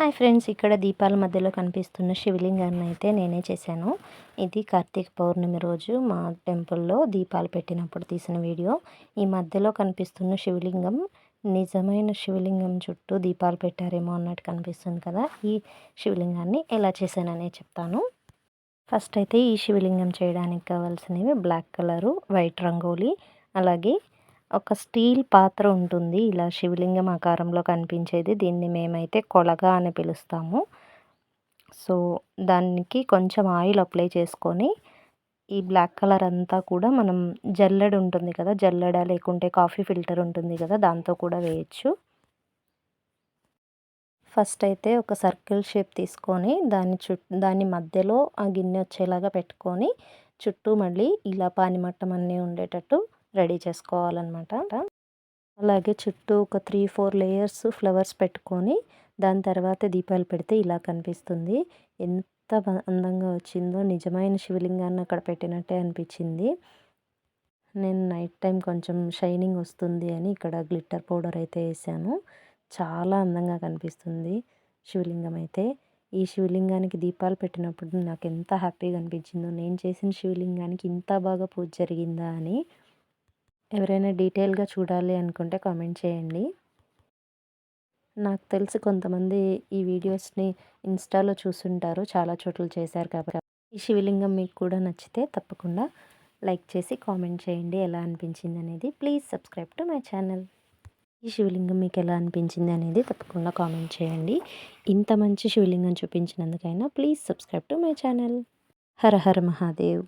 Hi friends ఇక్కడ దీపాల మధ్యలో కనిపిస్తున్న శివలింగాన్ని అయితే నేనే చేశాను. ఇది కార్తీక పౌర్ణమి రోజు మా టెంపుల్లో దీపాలు పెట్టినప్పుడు తీసిన వీడియో. ఈ మధ్యలో కనిపిస్తున్న శివలింగం నిజమైన శివలింగం చుట్టూ దీపాలు పెట్టారేమో అన్నట్టు కనిపిస్తుంది కదా ఈ శివలింగాన్ని ఎలా చేశాననే చెప్తాను. ఫస్ట్ అయితే ఈ శివలింగం చేయడానికి కావాల్సినవి బ్లాక్ కలరు వైట్ రంగోలీ అలాగే ఒక స్టీల్ పాత్ర ఉంటుంది. ఇలా శివలింగం ఆకారంలో కనిపించేది. దీన్ని మేమైతే కొలగా అని పిలుస్తాము. సో దానికి కొంచెం ఆయిల్ అప్లై చేసుకొని ఈ బ్లాక్ కలర్ అంతా కూడా మనం జల్లెడ ఉంటుంది కదా జల్లెడ లేకుంటే కాఫీ ఫిల్టర్ ఉంటుంది కదా దాంతో కూడా వేయచ్చు. ఫస్ట్ అయితే ఒక సర్కిల్ షేప్ తీసుకొని దాని చుట్టూ దాని మధ్యలో ఆ గిన్నె వచ్చేలాగా పెట్టుకొని చుట్టూ మళ్ళీ ఇలా పానిమట్టం అన్నీ ఉండేటట్టు రెడీ చేసుకోవాలన్నమాట. అలాగే చుట్టూ ఒక త్రీ ఫోర్ లేయర్స్ ఫ్లవర్స్ పెట్టుకొని దాని తర్వాత దీపాలు పెడితే ఇలా కనిపిస్తుంది. ఎంత అందంగా వచ్చిందో నిజమైన శివలింగాన్ని అక్కడ పెట్టినట్టే అనిపించింది. నేను నైట్ టైం కొంచెం షైనింగ్ వస్తుంది అని ఇక్కడ గ్లిట్టర్ పౌడర్ అయితే వేసాను. చాలా అందంగా కనిపిస్తుంది శివలింగం అయితే. ఈ శివలింగానికి దీపాలు పెట్టినప్పుడు నాకు ఎంత హ్యాపీగా అనిపించిందో నేను చేసిన శివలింగానికి ఇంత బాగా పూజ జరిగిందా అని ఎవరైనా డీటెయిల్గా చూడాలి అనుకుంటే కామెంట్ చేయండి. నాకు తెలిసి కొంతమంది ఈ వీడియోస్ని ఇన్స్టాలో చూసుంటారు. చాలా చోట్ల చేశారు కాబట్టి. ఈ శివలింగం మీకు కూడా నచ్చితే తప్పకుండా లైక్ చేసి కామెంట్ చేయండి. ఎలా అనిపించింది అనేది please subscribe to my channel. ఈ శివలింగం మీకు ఎలా అనిపించింది అనేది తప్పకుండా కామెంట్ చేయండి. ఇంత మంచి శివలింగం చూపించినందుకైనా please subscribe to my channel. Har Har Mahadev.